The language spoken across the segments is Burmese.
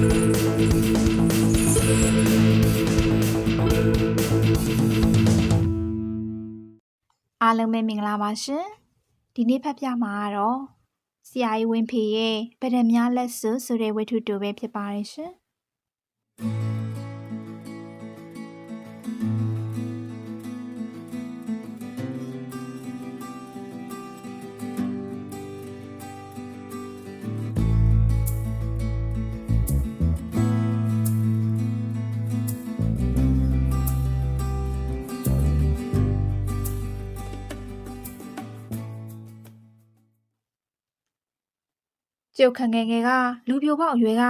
အားလုံးပဲမင်္ဂလာပါရှင်ဒီနေ့ဖတ်ပြမှာကတော့ဆရာကြီးဝင်းဖေရဲ့ဗဒံများလက်စွပ်ဆိုတဲ့ဝတ္ထုတူပဲဖြစ်ပါတယ်ရှင် ကျုပ်ခငယ်ငယ်ကလူပြိုပေါက်အရွယ်က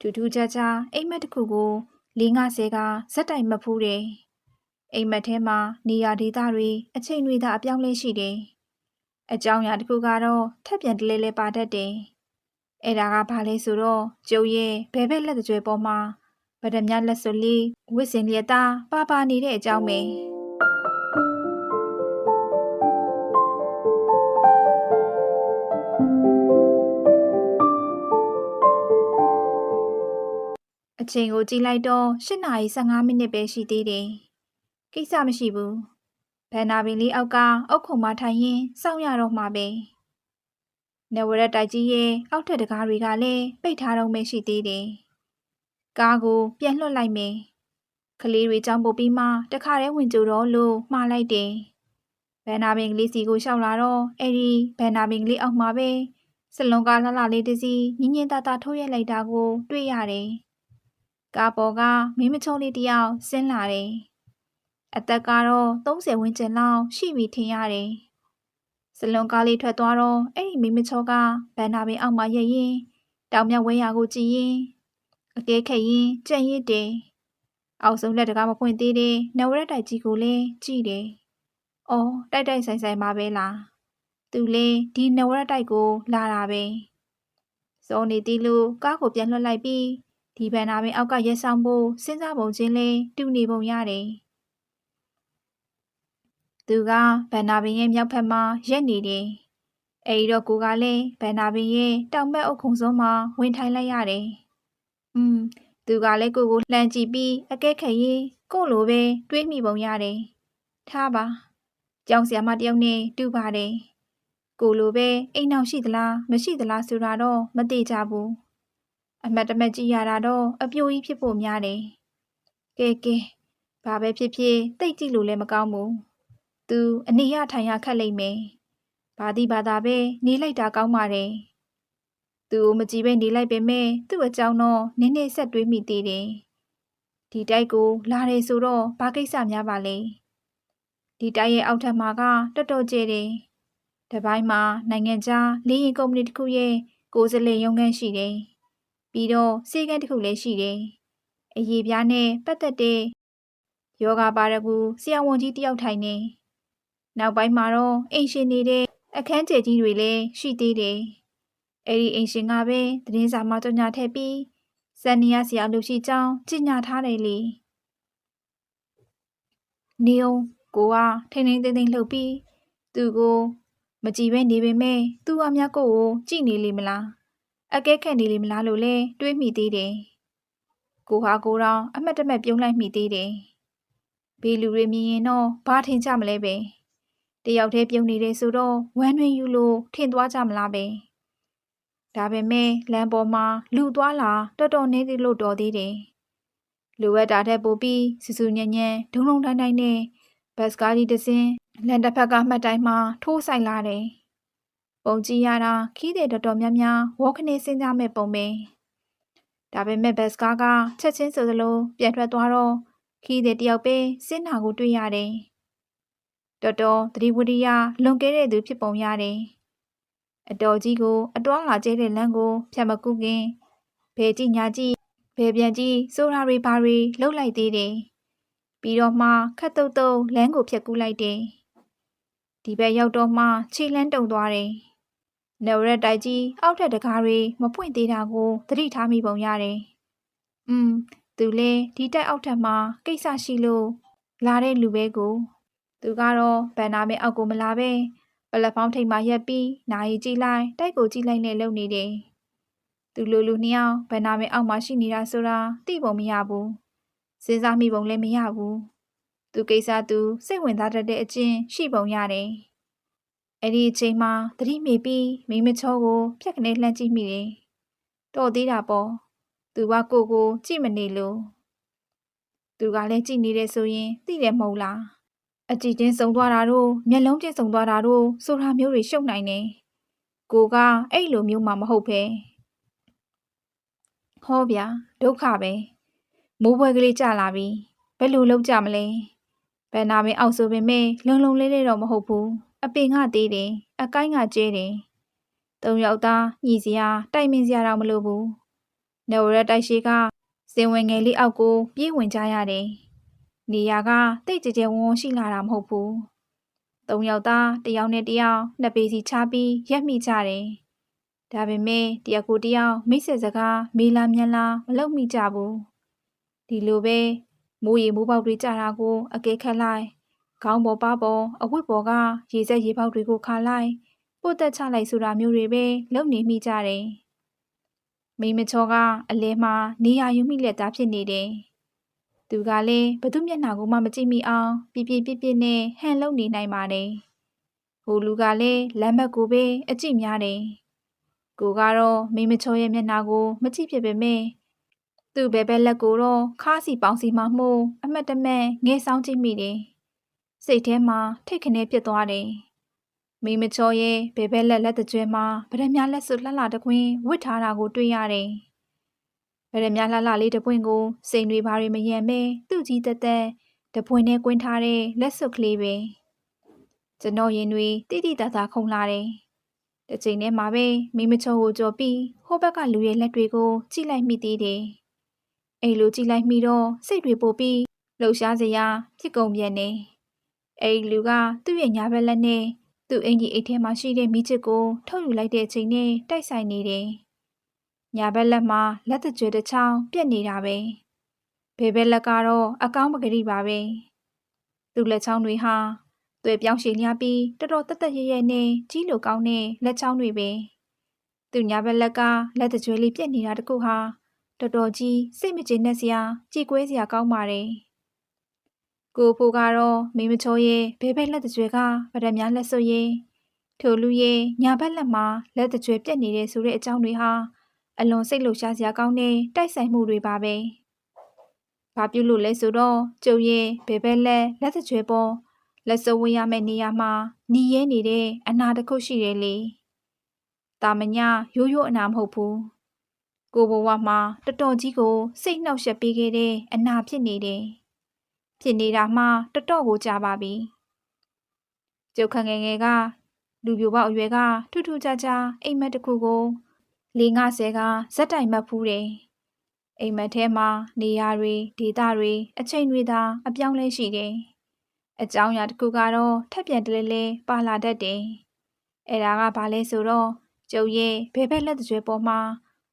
ထူးထူးခြားခြားအိမ်မက်တစ်ခုကိုလေးငါဆဲကဇက်တိုင်မဖူးတယ်။အိမ်မက်ထဲမှာနေရာဒေသတွေအချိန်တွေသာအပြောင်းလဲရှိတယ်။အကြောင်းအရာတစ်ခုကတော့ထက်ပြန်တလဲလဲပါတတ်တယ်။အဲ့ဒါကဘာလဲဆိုတော့ကျုပ်ရဲ့ဘဲဘက်လက်တကြွယ်ပေါ်မှာဗဒမြလက်စွပ်လေးဝစ်စင်လျက်သားပါပါနေတဲ့အကြောင်းပဲ။ ချိန်ကိုကြည့်လိုက်တော့၈နာရီ15မိနစ်ပဲရှိသေးတယ်။ကိစ္စမရှိဘူး။ဘန်နာပင်လေးအောက်ကအောက်ခုံမထိုင်ရင်စောင့်ရတော့မှာပဲ။နဝရက်တိုက်ကြီးရဲ့အောက်ထက်တကားတွေကလည်းပိတ်ထားတော့မှရှိသေးတယ်။ကားကိုပြန်လွှတ်လိုက်မယ်။ကလေးတွေကြောင်းပုတ်ပြီးမှတခါတည်းဝင်ကြတော့လို့မှားလိုက်တယ်။ဘန်နာပင်ကလေးစီကိုရှောက်လာတော့အဲ့ဒီဘန်နာပင်ကလေးအောက်မှာပဲစလွန်ကားလှလှလေးတစ်စီးညင်ညင်သာသာထိုးရိုက်လိုက်တာကို တွေ့ရတယ်။ ကားပေါ်ကမင်းမချုံလေးတယောက်ဆင်းလာတယ်။အသက်ကတော့30ဝန်းကျင်လောက်ရှိပြီထင်ရတယ်။စလွန်ကားလေးထွက်သွားတော့အဲ့ဒီမင်းမချုံကဘန်နာပင်အောက်မှာရက်ရင်တောင်မြောက်ဝဲရာကိုကြည့်ရင်အကဲခက်ရင်ကြံ့ရစ်တယ်။အောက်ဆုံးလက်တကားမဖွင့်သေးတဲ့နဝရက်တိုက်ကြီးကိုလည်းကြည့်တယ်။အော်တိုက်တိုက်ဆိုင်ဆိုင်ပါပဲလား။သူလည်းဒီနဝရက်တိုက်ကိုလာတာပဲ။စောနေသေးလို့ကားကိုပြန်လွှတ်လိုက်ပြီး ဒီဘန်နာပင်အောက်ကရက်ဆောင်ဖို့စဉ်းစားပုံချင်းလဲတူနေပုံရတယ်။သူကဘန်နာပင်ရဲ့မြောက်ဖက်မှာရက်နေတယ်။အဲဒီတော့ကိုကလည်းဘန်နာပင်ရဲ့တောင်ဘက်အုပ်ခုံစုံမှာဝင်ထိုင်လိုက်ရတယ်။อืมသူကလည်းကိုကိုလှမ်းကြည့်ပြီးအကဲခတ်ရင်ကို့လိုပဲတွေးမိပုံရတယ်။ထားပါ။ကြောင်ဆရာမတယောက်နဲ့တူပါတယ်။ကိုလိုပဲအိမ်အောင်ရှိသလားမရှိသလားဆိုတာတော့မသိကြဘူး။ အမတ်တမတ်ကြည့်ရတာတော့အပြိုကြီးဖြစ်ဖို့များတယ်။ကဲကဲဘာပဲဖြစ်ဖြစ်တိတ်ကြည့်လို့လည်းမကောင်းဘူး။ तू အနေရထိုင်ရခက်လိမ့်မယ်။ဘာတိဘာသာပဲနေလိုက်တာကောင်းပါတယ်။ तू ကိုမကြည့်ပဲနေလိုက်ပေမဲ့သူ့အကြောင်းတော့နည်းနည်းဆက်တွေးမိသေးတယ်။ဒီတိုက်ကိုလာတယ်ဆိုတော့ဘာကိစ္စများပါလဲ။ဒီတိုက်ရဲ့အောက်ထပ်မှာကတော်တော်ကျဲတယ်။တပိုင်းမှာနိုင်ငံခြားလေးရင်ကုမ္ပဏီတစ်ခုရဲ့ကိုယ်စားလှယ်ရုံးခန်းရှိတယ်။ ပြီးတော့စေကန်းတစ်ခုလည်းရှိတယ်။အရေးပြားနဲ့ပတ်သက်တဲ့ယောဂပါရဂူဆရာဝန်ကြီးတယောက်ထိုင်နေ။နောက်ပိုင်းမှာတော့အိမ်ရှင်နေတဲ့အခန်းကျယ်ကြီးတွေလည်းရှိသေးတယ်။အဲ့ဒီအိမ်ရှင်ကပဲသတင်းစာမှာကြော်ညာထည့်ပြီးစန်နီယာဆရာလူရှိကြောင်းကြီးညာထားတယ်လေ။နေအောင်ကိုကထိန်ထိန်သိမ့်သိမ့်လှုပ်ပြီးသူကိုမကြည့်ပဲနေပေမဲ့သူအများကိုကိုကြည့်နေလိမ့်မလား။ အကဲခတ်နေလိမ့်မလားလို့လဲတွေးမိသေးတယ်။ကိုဟာကိုတော့အမတ်တမဲ့ပြုံးလိုက်မိသေးတယ်။ဘေးလူတွေမြင်ရင်တော့ဘာထင်ကြမလဲပဲ။တယောက်တည်းပြုံးနေတယ်ဆိုတော့ဝမ်းတွင်ယူလို့ထင်သွားကြမလားပဲ။ဒါပေမဲ့လမ်းပေါ်မှာလူသွားလာတော်တော်နေသေးလို့တော်သေးတယ်။လူဝက်တာထက်ပိုပြီးစူးစူးညံ့ညံ့ဒုံဒုံတိုင်းတိုင်းနဲ့ဘတ်စကားကြီးတစ်စင်းလန်တစ်ဖက်ကမှတ်တိုင်းမှာထိုးဆိုင်လာတယ်။ ပုံကြည့်ရတာခီးတဲ့တော်တော်များများဝေါခနေစဉ်းစားမဲ့ပုံပဲဒါပေမဲ့ဘတ်စကားကချက်ချင်းဆိုသလိုပြန်ထွက်သွားတော့ခီးတဲ့တယောက်ပဲစဉ်းနာကိုတွေ့ရတယ်တော်တော်သတိဝရိယလွန်ကဲတဲ့သူဖြစ်ပုံရတယ်အတော်ကြီးကိုအတွားလာကျဲတဲ့လမ်းကိုဖြတ်မကူးခင်ဘယ်ကြည့်ညာကြည့်ဘယ်ပြန်ကြည့်ဆိုတာတွေဘာတွေလှုပ်လိုက်သေးတယ်ပြီးတော့မှခတ်တုတ်တုတ်လမ်းကိုဖြတ်ကူးလိုက်တယ်ဒီဘက်ရောက်တော့မှခြေလန်းတုံသွားတယ်။ နေရက်တိုက်ကြီးအောက်ထက်တကားတွေမပွင့်သေးတာကိုသတိထားမိပုံရတယ်။อืมသူလဲဒီတိုက်အောက်ထက်မှာကိစ္စရှိလို့လာတဲ့လူပဲကို သူကတော့ဗန်နာမဲအောက်ကိုမလာပဲပလက်ဖောင်းထိပ်မှာရက်ပြီးနာရီကြည့်လိုက်တိုက်ကိုကြည့်လိုက်နဲ့လုံနေတယ်သူလိုလူနှစ်ယောက်ဗန္နာမင်းအောက်မှာရှိနေတာဆိုတာသိပုံမရဘူးစဉ်းစားမိပုံလည်းမရဘူးသူကိစ္စသူစိတ်ဝင်စားတတ်တဲ့အချင်းရှိပုံရတယ် အဲ့ဒီအချိန်မှာသတိမိပြီးမိမချောကိုဖြက်ကနေလှမ်းကြည့်မိတယ်တော်သေးတာပေါ့သူကကိုကိုကြည့်မနေလို့သူကလည်းကြည့်နေတယ်ဆိုရင်သိတယ်မဟုတ်လားအကြည့်ချင်းစုံသွားတာတို့မျက်လုံးချင်းစုံသွားတာတို့ဆိုတာမျိုးတွေရှုပ်နိုင်တယ်ကိုကအဲ့လိုမျိုးမှမဟုတ်ပဲဟောဗျာဒုက္ခပဲမိုးပွဲကလေးကြလာပြီဘယ်လိုလုပ်ကြမလဲဘယ်နာမင်းအောက်ဆိုပင်မဲ့လုံလုံလေးလေးတော့မဟုတ်ဘူး အပင်ကသေးတယ်အကိုင်းကကျဲတယ်သုံးယောက်သားညီစရာတိုက်မင်းစရာတော့မလိုဘူးနေဝရတိုက်ရှိကစင်ဝင်ငယ်လေးအောက်ကို ပြေးဝင်ကြရတယ်နေရာကတိတ်ကြဲကြဲဝန်းဝန်းရှိလာတာမဟုတ်ဘူးသုံးယောက်သားတယောက်နဲ့တယောက်နှစ်ပေစီချပြီးရက်မိကြတယ်ဒါပေမဲ့တယောက်ကိုတယောက်မိတ်ဆက်စကားမေးလာမြန်လာမလုပ်မိကြဘူးဒီလိုပဲမိုးရီမိုးပေါက်တွေကြတာကိုအကဲခတ်လိုက် ခေါင်းပေါ်ပါပေါ်အဝတ်ပေါ်ကရေစက်ရေပေါက်တွေကိုခါလိုက်ပို့တက်ချလိုက်ဆိုတာမျိုးတွေပဲလုပ်နေမိကြတယ်မိမချောကအလဲမှာနေရယူမိလက်သားဖြစ်နေတယ်သူကလည်းဘသူမျက်နှာကိုမှမကြည့်မိအောင်ပြပြပြပြနဲ့ဟန်လုံနေနိုင်ပါတယ်ဟိုလူကလည်းလမ်းဘက်ကိုပဲအကြည့်များတယ်ကိုကတော့မိမချောရဲ့မျက်နှာကို မကြည့်ဖြစ်ပေမဲ့သူ့ဘဲဘဲလက်ကိုတော့ခါးစီပေါင်းစီမှမှုအမတ်တမဲ့ငဲဆောင်ကြည့်မိတယ် စိတ်ထဲမှာထိတ်ခနဲဖြစ်သွားတယ်မိမချောရဲ့ဘဲဘဲလက်လက်တကြွမှာဗရမများလက်စွပ်လှလှတကွင်းဝစ်ထားတာကိုတွေ့ရတယ်ဗရမများလှလှလေးတပွင့်ကိုစိန်တွေဘာတွေမယံမဲသူ့ကြီးတက်တက်တပွင့်နဲ့ကွင်းထားတဲ့လက်စွပ်ကလေးပဲကျွန်တော်ရင်တွေတိတိတသာခုံလာတယ်တစ်ချိန်တည်းမှာပဲမိမချုံကိုကြော်ပြီးဟိုဘက်ကလူရဲ့လက်တွေကိုကြည့်လိုက်မိသေးတယ်။အဲ့လိုကြည့်လိုက်မိတော့စိတ်တွေပိုပြီးလှုပ်ရှားစရာဖြစ်ကုန်ပြန်နေ။ အဲ့လူကသူ့ရဲ့ညာဘက်လက်နဲ့သူ့အင်ကြီးအိတ်ထဲမှာရှိတဲ့မိချစ်ကိုထုတ်ယူလိုက်တဲ့အချိန်နဲ့တိုက်ဆိုင်နေတယ်။ညာဘက်လက်မှာလက်တကြွတစ်ချောင်းပြက်နေတာပဲ။ဘယ်ဘက်လက်ကတော့အကောင်းပကတိပါပဲ။သူ့လက်ချောင်းတွေဟာသွေပြောင်းရှည်လျားပြီးတော်တော်တက်တက်ရဲရဲနဲ့ကြီးလိုကောင်းတဲ့လက်ချောင်းတွေပဲသူညာဘက်လက်ကလက်တကြွယ်လေးပြက်နေတာတခုဟာတော်တော်ကြီးစိတ်မကျေနပ်စရာကြည်ကွဲစရာကောင်းပါတယ် ကိုဖိုးကတော့မိမချောရဲ့ဘဲဘဲလက်တကြွယ်ကဗဒများလက်စွပ်ရဲ့ထိုလူရဲ့ညာဘက်လက်မှာလက်တကြွယ်ပြက်နေတဲ့ဆိုတဲ့အကြောင်းတွေဟာအလွန်စိတ်လှုပ်ရှားစရာကောင်းတဲ့တိုက်ဆိုင်မှုတွေပါပဲ။ဘာပြုလို့လဲဆိုတော့ကျုပ်ရဲ့ဘဲဘဲလက်လက်တကြွယ်ပေါ်လက်စုပ်ဝင်ရမယ့်နေရာမှာညီရဲနေတဲ့အနာတစ်ခုရှိတယ်လေ။တာမညရိုးရိုးအနာမဟုတ်ဘူး။ကိုဘဝမှာတော်တော်ကြီးကိုစိတ်နှောက်ယှက်ပေးခဲ့တဲ့အနာဖြစ်နေတယ်။ ဖြစ်နေတာမှတော်တော်ကိုကြာပါပြီ။ကျုပ်ခငယ်ငယ်ကလူပြိုပေါက်အရွယ်ကထူးထူးခြားခြားအိမ်မက်တစ်ခုကိုလေးငါးဆယ်ကဇက်တိုင်မှတ်ဖူးတယ်။အိမ်မက်ထဲမှာနေရာတွေဒေသတွေအချိန်တွေသာအပြောင်းလဲရှိတယ်။အကြောင်းအရာတစ်ခုကတော့ထက်ပြန်တလဲလဲပါလာတတ်တယ်။အဲ့ဒါကဘာလဲဆိုတော့ကျုပ်ရဲ့ဘဲဘက်လက်တကြွယ်ပေါ်မှာ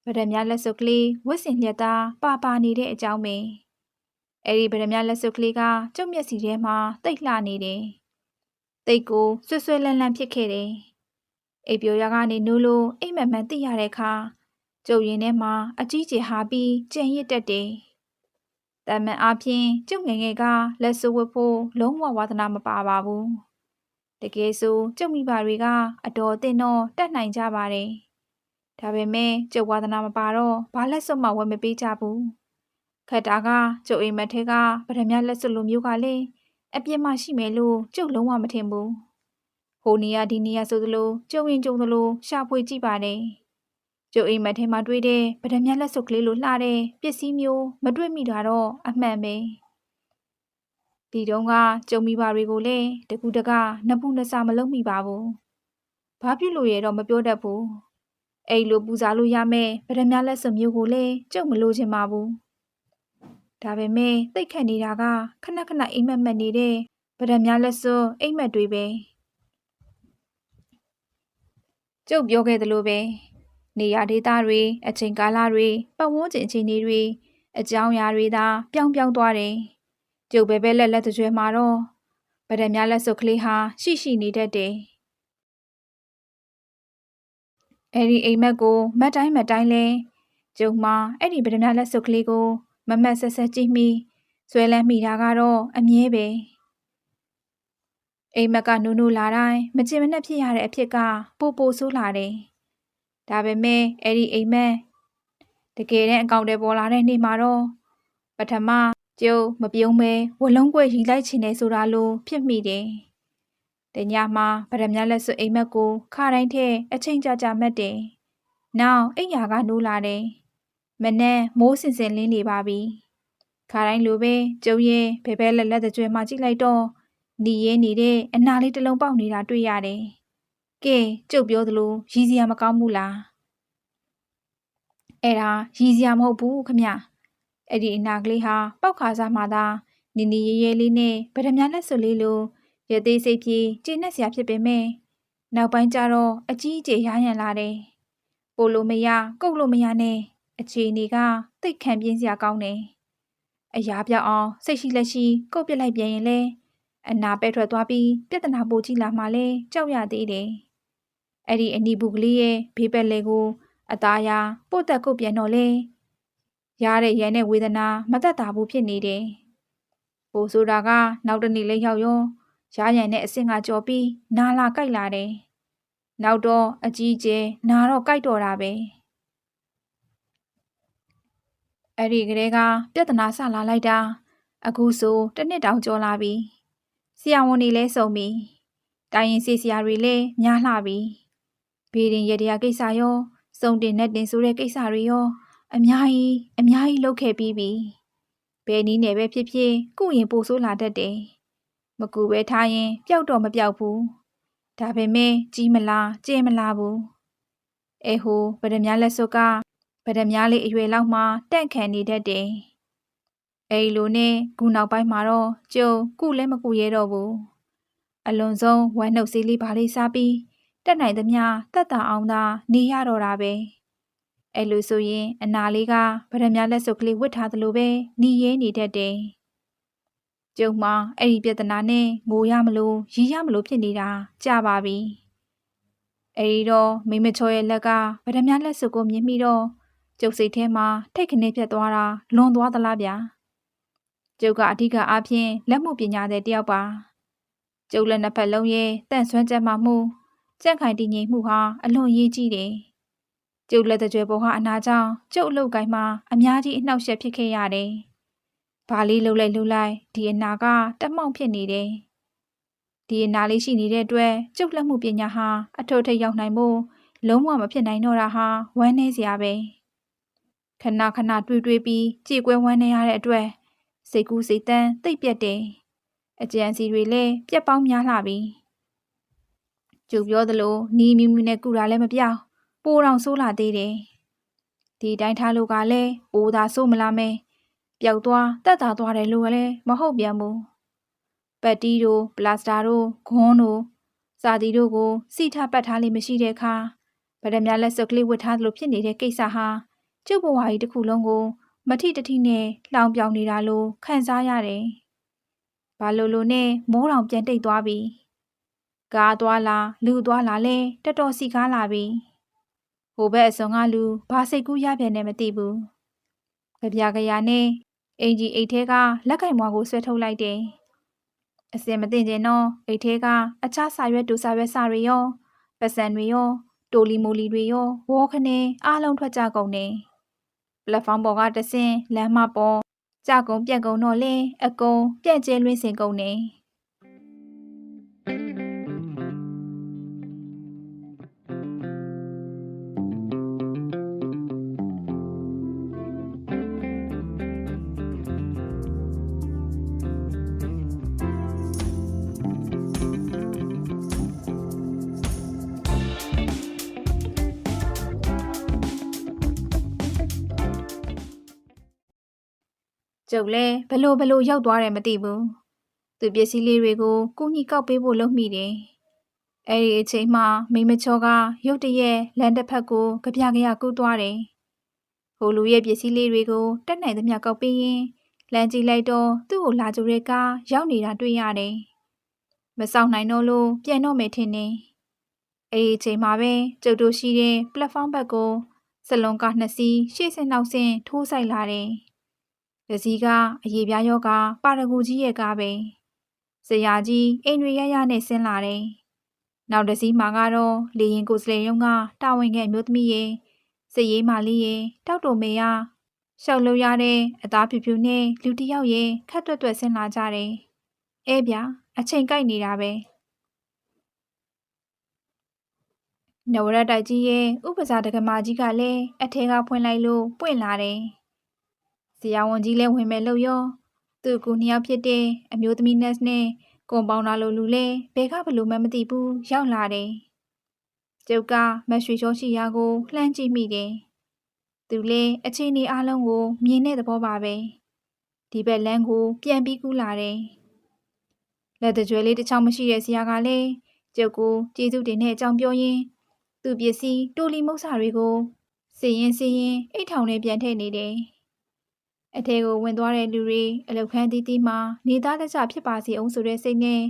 ဗဒမြလက်စုပ်ကလေးဝစ်စင်လက်သားပါပါနေတဲ့အကြောင်းပဲ။ အဲ့ဒီဗဒမြလက်စုပ်ကလေးကကျုပ်မျက်စီထဲမှာတိတ်လှနေတယ်။တိတ်ကိုဆွဆွဲလန်းလန်းဖြစ်ခဲ့တယ်။အိပ်ပျော်ရကနေနိုးလို့အိမ်မက်မှန်သိရတဲ့အခါကျုပ်ရင်ထဲမှာအကြီးကျယ်ဟာပြီးကြံရစ်တက်တယ်။တမန်အားဖြင့်ကျုပ်ငယ်ငယ်ကလက်စွပ်ဝတ်ဖို့လုံးဝဝါသနာမပါပါဘူးတကယ်ဆိုကျုပ်မိဘတွေကအတော်အသင့်တော့တတ်နိုင်ကြပါတယ်ဒါပေမဲ့ကျုပ်ဝါသနာမပါတော့ဘာလက်စွပ်မှဝယ်မပေးကြဘူး ခက်တာကကျုပ်အိမ်မက်ထဲကဗဒမြလက်စွပ်လိုမျိုးကလည်းအပြစ်မှရှိမယ်လို့ကျုပ်လုံးဝမထင်ဘူးဟိုနေရာဒီနေရာဆိုသလိုကျုံရင်ကျုံသလိုရှာဖွေကြည့်ပါတယ်ကျုပ်အိမ်မက်ထဲမှာတွေ့တဲ့ဗဒမြလက်စုပ်ကလေးလိုလှတဲ့ပစ္စည်းမျိုးမတွေ့မိတာတော့အမှန်ပဲဒီတုန်းကကျုံမိပါတွေကိုလည်းတကူတကနပူနဆာမလုံးမိပါဘူးဘာဖြစ်လို့ရဲတော့မပြောတတ်ဘူးအဲ့လိုပူစားလို့ရမယ်ဗဒမြလက်စုပ်မျိုးကိုလည်းကျုပ်မလို့ချင်ပါဘူး ဒါပေမဲ့သိတ်ခတ်နေတာကခဏခဏအိမ်မက်မက်နေတဲ့ဗဒမြလက်စွပ်အိမ်မက်တွေပဲကျုပ်ပြောခဲ့သလိုပဲနေရာဒေသတွေအချိန်ကာလတွေပတ်ဝန်းကျင်အခြေအနေတွေအကြောင်းအရာတွေသာပြောင်းပြောင်းသွားတယ်။ကျုပ်ပဲပဲလက်လက်ကြွယ်မှာတော့ဗဒမြလက်စုပ်ကလေးဟာရှိရှိနေတတ်တယ်အဲ့ဒီအိမ်မက်ကိုမတ်တိုင်းမတ်တိုင်းလဲကျုံမှာအဲ့ဒီဗဒမြလက်စုပ်ကလေးကို မမတ်ဆက်ဆက်ကြည့်မိဆွဲလန်းမိတာကတော့အမြဲပဲအိမ်မက်ကနူးနူးလာတိုင်းမချင်မနှက်ဖြစ်ရတဲ့အဖြစ်ကပိုပိုဆိုးလာတယ်ဒါပေမဲ့အဲ့ဒီအိမ်မက်တကယ်တဲ့အကောင့်တွေပေါ်လာတဲ့နေ့မှာတော့ပထမကျုံမပြုံးမဲဝလုံးကွက်ရီလိုက်ချင်နေဆိုတာလိုဖြစ်မိတယ်တညမှာဗဒမြလက်စွပ်အိမ်မက်ကိုခါတိုင်းထဲအချိန်ကြာကြာမက်တယ်နောက်အိမ်ယာကနိုးလာတယ် မနဲ့မိုးစင်စင်လင်းနေပါပြီခါတိုင်းလိုပဲကျုံရဲ့ဘဲဘဲလက်လက်တကြွယ်မှကြည့်လိုက်တော့နေရဲနေတဲ့အနာလေးတစ်လုံးပေါက်နေတာတွေ့ရတယ်ကဲကျုပ်ပြောသလိုရည်စရာမကောင်းဘူးလားအဲ့ဒါရည်စရာမဟုတ်ဘူးခမအဲ့ဒီအနာကလေးဟာပောက်ခါစားမှသာနီနီရဲရဲလေးနဲ့ဗဒမြလက်စွပ်လေးလိုရသေးစိတ်ပြေကျဉ်နဲ့စရာဖြစ်ပေမဲ့နောက်ပိုင်းကျတော့အကြီးအကျယ်ရရန်လာတယ်ပို့လို့မရကုတ်လို့မရနဲ့ အခြေအနေကတိတ်ခံပြင်းစရာကောင်းတယ်အရာပြောက်အောင်စိတ်ရှိလက်ရှိကုတ်ပစ်လိုက်ပြန်ရင်လဲအနာပဲထွက်သွားပြီးပြဿနာပိုကြီးလာမှလဲကြောက်ရသေးတယ်။အဲ့ဒီအနီဘူးကလေးရဲ့ဘေးပက်လေကို အသားရပို့သက်ကုတ်ပြန်တော့လေရတဲ့ရန်တဲ့ဝေဒနာမသက်သာဘူးဖြစ်နေတယ်။ပိုဆိုတာကနောက်တနေ့လေးရောက်ရောရရန်တဲ့အဆင့်ကကြော်ပြီးနာလာကြိုက်လာတယ်။နောက်တော့အကြီးကျယ်နာတော့ကြိုက်တော့တာပဲ။ အဲ့ဒီကလေးကပြဿနာဆလာလိုက်တာအခုဆိုတစ်နှစ်တောင်ကျော်လာပြီ။ဆရာဝန်တွေလည်းစုံပြီတိုင်းရင်စီဆရာတွေလည်းများလှပြီဘေးရင်ရတရားကိစ္စရောစုံတင်နဲ့တင်ဆိုတဲ့ကိစ္စတွေရော အများကြီးအများကြီးလုပ်ခဲ့ပြီးပြီဘယ်နည်းနဲ့ပဲဖြစ်ဖြစ်ကုရင်ပိုဆိုးလာတတ်တယ်မကူပဲထားရင်ပျောက်တော့မပျောက်ဘူးဒါပေမဲ့ကြီးမလားကျဲမလားဘူးအဲဟိုဗဒမြလက်စွပ်က ဗဒမြလေးအရွယ်လောက်မှတန့်ခံနေတတ်တယ်အဲဒီလိုနဲ့ခုနောက်ပိုင်းမှာတော့ကျုံကုလည်းမကုရဲတော့ဘူးအလွန်ဆုံးဝမ်းနှုတ်စေးလေးပါလေးစားပြီးတက်နိုင်သမျှတက်တာအောင်သာနေရတော့တာပဲအဲလိုဆိုရင်အနာလေးကဗရမလက်စုပ်ကလေးဝတ်ထားသလိုပဲနေရဲနေတတ်တယ်ကျုံမအဲ့ဒီပြဿနာနဲ့ငိုရမလို့ရီးရမလို့ဖြစ်နေတာကြပါပြီအဲဒီတော့မိမချောရဲ့လက်ကဗရမလက်စုပ်ကိုမြင်ပြီးတော့ ကျုပ်စိတ်ထဲမှာထိတ်ခနဲပြတ်သွားတာလွန်သွားသလားဗျာကျုပ်ကအဓိကအားဖြင့်လက်မှုပညာတဲ့တယောက်ပါကျုပ်လက်နှစ်ဖက်လုံးရဲ့တန့်ဆွမ်းချက်မှမှုကြက်ခိုင်တည်ငြိမ်မှုဟာအလွန်ရေးကြီးတယ်ကျုပ်လက်တကြွယ်ပေါ်ဟာအနာကြောင့်ကျုပ်အလုပ်ကိုင်းမှာအများကြီးအနှောက်အယှက်ဖြစ်ခဲ့ရတယ်ဘာလေးလှုပ်လိုက်လှုပ်လိုက်ဒီအနာကတက်မောင့်ဖြစ်နေတယ်ဒီအနာလေးရှိနေတဲ့အတွက်ကျုပ်လက်မှုပညာဟာအထောက်ထိပ်ရောက်နိုင်ဖို့လုံးဝမဖြစ်နိုင်တော့တာဟာဝမ်းနည်းစရာပဲ ခဏခဏတွေးတွေးပြီးကြည်ကွဲဝမ်းနေရတဲ့အတွက်စိတ်ကူးစိတ်တန်းတိတ်ပြက်တယ်အကြံစီတွေလည်းပြက်ပေါင်းများလှပြီကျုပ်ပြောသလိုနီးမြူးမြူးနဲ့ကုတာလည်းမပြောင်းပိုးတော်ဆိုးလာသေးတယ်ဒီတိုင်းထားလို့ကလည်းပိုးသာဆိုးမလားမဲပျောက်သွားတက်တာသွားတယ်လို့လည်းမဟုတ်ပြန်ဘူးပတ်တီးတို့ပလတ်စတာတို့ဂွန်းတို့စာတီတို့ကိုစီထပတ်ထားလိမ့်မရှိတဲ့အခါဗဒမြလက်စွပ်ကလေးဝတ်ထားသလိုဖြစ်နေတဲ့ကိစ္စဟာ ကျုပ်ဘဝကြီးတစ်ခုလုံးကို မထိတထိနဲ့လောင်ပြောင်နေတာလို့ခံစားရတယ်။ဘာလို့လို့နဲ့မိုးတောင်ပြန်တိတ်သွားပြီ။ကားသွားလာလူသွားလာလဲတော်တော်စီကားလာပြီ။ဟိုဘက်အစုံကလူဘာစိတ်ကူးရပြန်နေမသိဘူး။ကြပြကြရနဲ့အင်ကြီးအိတ်ထဲကလက်ကင်မွားကိုဆွဲထုတ်လိုက်တယ်။အစင်မသိကျင်တော့အိတ်ထဲကအခြားစာရွက်တူစာရွက်စာတွေရောပစံတွေရောတိုလီမိုလီတွေရောဝေါခနဲ့အားလုံးထွက်ကြကုန်တယ်။ ပလက်ဖောင်းပေါ်ကတဆင်းလမ်းမပေါ်ကြကုံပြက်ကုံတော့လဲအကုံပြက်ကျဲလွင်းစင်ကုန် ကျုပ်လည်းဘလို့ဘလို့ရောက်သွားတယ်မသိဘူးသူပစ္စည်းလေးတွေကိုကုညီကောက်ပေးဖို့လုပ်မိတယ်အဲ့ဒီအချိန်မှာမိမချောကရုတ်တရက်လမ်းတစ်ဖက်ကိုကြပြကြရကူးသွားတယ်ဟိုလူရဲ့ပစ္စည်းလေးတွေကိုတက်နိုင်သမျှကောက်ပေးရင်လမ်းကြည့်လိုက်တော့သူ့ကိုလာကြတဲ့ကားရောက်နေတာတွေ့ရတယ်မဆောင်နိုင်တော့လို့ပြန်တော့မယ်ထင်နေအဲ့ဒီအချိန်မှာပဲကျုပ်တို့ရှိတဲ့ platform ဘက်ကိုစလွန်ကားနှစ်စီးရှေ့ဆင်းနောက်ဆင်းထိုးဆိုင်လာတယ်။ ဒစီကအရေးပြားယောဂပါရဂူကြီးရဲ့ကားပဲ။ဆရာကြီးအိမ်တွေရရနဲ့ဆင်းလာတယ်။နောက်ဒစီမှာကတော့လေရင်ကိုစလေယုံကတာဝန်ခဲ့အမျိုးသမီးရဲ့စည်ရေးမလေးရဲ့တောက်တော်မေရရှောက်လို့ရတဲ့အသားဖြူဖြူနဲ့လူတစ်ယောက်ရဲ့ခက်တွက်တွက်ဆင်းလာကြတယ်။အဲဗျာအချိန်ကိုက်နေတာပဲ။နဝရတိုက်ကြီးရဲ့ဥပစာတက္ကမကြီးကလည်းအထဲကဖွင့်လိုက်လို့ပွင့်လာတယ်။ ဇရာဝန်ကြီးလည်းဝင်မဲ့လို့ရောသူ့ကူနှစ်ယောက်ဖြစ်တဲ့အမျိုးသမီးနက်စ်နဲ့ကွန်ပေါင်နာလိုလူလည်းဘယ်ကဘလို့မှမသိဘူးရောက်လာတယ်။ကျုပ်ကမတ်ရွှေချောရှိရာကိုလှမ်းကြည့်မိတယ်။သူလည်းအချိန်ဒီအလုံးကိုမြင်တဲ့သဘောပါပဲ။ဒီဘက်လမ်းကိုပြန်ပြီးကူးလာတယ်။လက်တကြွယ်လေးတစ်ချောင်းမရှိတဲ့ဆရာကလည်းကျုပ်ကိုကျေးဇူးတင်တဲ့အကြောင်းပြောရင်းသူ့ပစ္စည်းတိုလီမုတ်စာတွေကိုစီရင်စီရင်အိတ်ထောင်နဲ့ပြန်ထည့်နေတယ်။ အထဲကိုဝင်သွားတဲ့လူတွေအလောက်ခန်းတီးတီးမှနေသားတကြဖြစ်ပါစေအောင်ဆိုတဲ့စိတ်နဲ့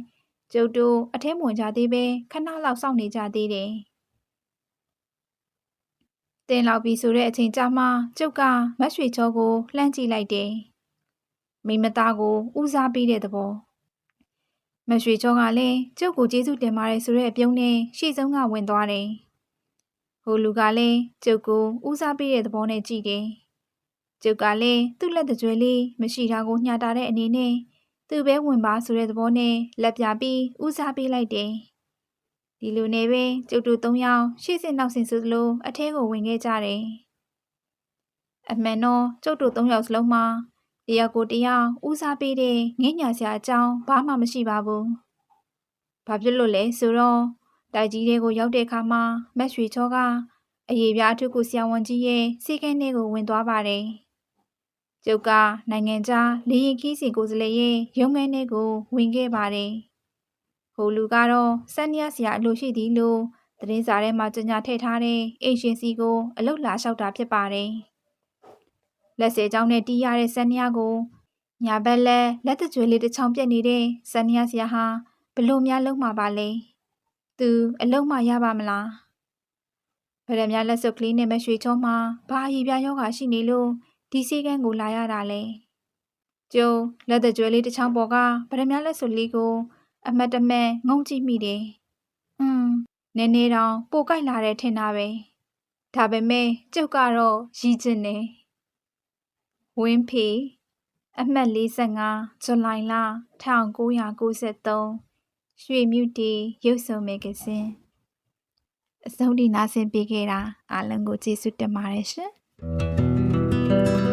ကျုပ်တို့အထဲမဝင်ကြသေးပဲခဏလောက်စောင့်နေကြသေးတယ်။တင်လောက်ပြီဆိုတဲ့အချိန်ကြာမှကျုပ်ကမတ်ရွှေချောကိုလှမ်းကြည့်လိုက်တယ်။မိမသားကိုဦးစားပေးတဲ့သဘောမရွှေချောကလည်းကျုပ်ကိုကျေးဇူးတင်ပါတယ်ဆိုတဲ့အပြုံးနဲ့ရှေ့ဆုံးကဝင်သွားတယ်။ဟိုလူကလည်းကျုပ်ကိုဦးစားပေးတဲ့သဘောနဲ့ကြည့်တယ်။ ကျုပ်ကလည်းသူ့လက်တကြွယ်လေးမရှိတာကိုညှာတာတဲ့အနေနဲ့သူ့ပဲဝင်ပါဆိုတဲ့သဘောနဲ့လက်ပြပြီးဦးစားပေးလိုက်တယ်။ဒီလိုနဲ့ပဲကျုပ်တို့သုံးယောက်ရှေ့ဆင်နောက်ဆင်ဆိုသလိုအထဲကိုဝင်ခဲ့ကြတယ်။အမှန်တော့ကျုပ်တို့သုံးယောက်စလုံးမှာတယောက်ကိုတယောက်ဦးစားပေးတဲ့ငင်းညာစရာအကြောင်းဘာမှမရှိပါဘူး။ဘာဖြစ်လို့လဲဆိုတော့တိုက်ကြီးတွေကိုရောက်တဲ့အခါမှာမက်ရွှေချောကအရေးပြားအထုကိုဆရာဝန်ကြီးရဲ့စီကန်းထဲကိုဝင်သွားပါတယ်။ ကျုပ်ကနိုင်ငံခြားလေရင်ခီးစီကိုယ်စားလှယ်ရဲ့ရုံးခန်းထဲကိုဝင်ခဲ့ပါတယ်။ဟိုလူကတော့စန်းနီယာဆရာအလိုရှိသည်လို့သတင်းစာထဲမှာကြေညာထည့်ထားတဲ့အေရှင်စီကိုအလုတ်လာလျှောက်တာဖြစ်ပါတယ်။လက်စေချောင်းနဲ့တီးရတဲ့စန်းနီယာကိုညာဘက်လက်လက်တကြွယ်လေးတစ်ချောင်းပြက်နေတဲ့စန်းနီယာဆရာဟာဘလို့များလုံးမှာပါလဲ။သူအလုံးမရပါမလားဗရမများလက်စွပ်ကလေးနဲ့မရွှေချောမှာဘာအည်ပြယောဂါရှိနေလို့ ဒီစီကန်းကိုလာရတာလဲကျုံလက်တကြွယ်လေးတစ်ချောင်းပေါ်ကဗရမများလက်စွပ်လေးကိုအမတ်တမဲ့ငုံကြည့်မိတယ်။อืมနည်းနည်းတော့ပိုကြိုက်လာတဲ့ထင်တာပဲ။ဒါပေမဲ့ကျုပ်ကတော့ရည်ကျင်နေ။ဝင်းဖေ အမှတ်45ဇူလိုင်လ1993ရွှေမြူတီရုပ်ဆောင်မဂ္ဂဇင်းအဆုံးထိနားဆင်ပေးခဲ့တာအားလုံးကိုကျေးဇူးတင်ပါတယ်ရှင် Thank you.